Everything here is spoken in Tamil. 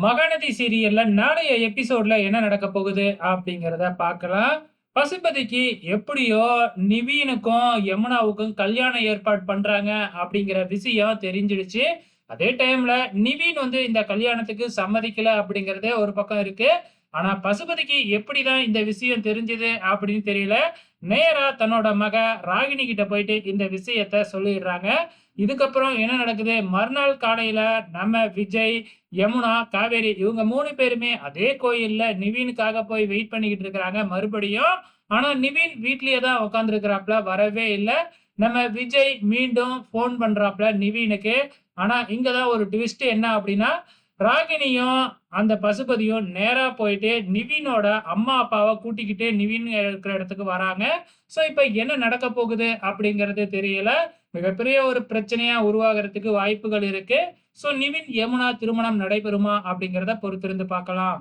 மகநதி சீரியல்ல நாளைய எபிசோட்ல என்ன நடக்க போகுது அப்படிங்கிறத பார்க்கலாம். பசுபதிக்கு எப்படியோ நிவீனுக்கும், யமுனாவுக்கும் கல்யாணம் ஏற்பாடு பண்றாங்க அப்படிங்கிற விஷயம் தெரிஞ்சிடுச்சு. அதே டைம்ல நிவீன் வந்து இந்த கல்யாணத்துக்கு சம்மதிக்கல அப்படிங்கிறதே ஒரு பக்கம் இருக்கு. ஆனா பசுபதிக்கு எப்படிதான் இந்த விஷயம் தெரிஞ்சது அப்படின்னு தெரியல. நேரா தன்னோட மக ராகினி கிட்ட போயிட்டு இந்த விஷயத்த சொல்லிடுறாங்க. இதுக்கப்புறம் என்ன நடக்குது? மறுநாள் காலையில நம்ம விஜய், யமுனா, காவேரி இவங்க மூணு பேருமே அதே கோயில்ல நிவீனுக்காக போய் வெயிட் பண்ணிக்கிட்டு இருக்கிறாங்க மறுபடியும். ஆனா நிவீன் வீட்லயே தான் உட்கார்ந்திருக்கிறாப்ல. வரவே இல்லை நம்ம விஜய் மீண்டும் ஃபோன் பண்றாப்ல நிவீனுக்கு. ஆனா இங்கதான் ஒரு ட்விஸ்ட் என்ன அப்படின்னா, ராகினியும், அந்த பசுபதியும் நேரா போயிட்டு நிவினோட அம்மா, அப்பாவை கூட்டிக்கிட்டு நிவின் இருக்கிற இடத்துக்கு வராங்க. ஸோ இப்போ என்ன நடக்க போகுது அப்படிங்கிறது தெரியல. மிகப்பெரிய ஒரு பிரச்சனையா உருவாகுறதுக்கு வாய்ப்புகள் இருக்கு. ஸோ நிவின், யமுனா திருமணம் நடைபெறுமா அப்படிங்கிறத பொறுத்திருந்து பார்க்கலாம்.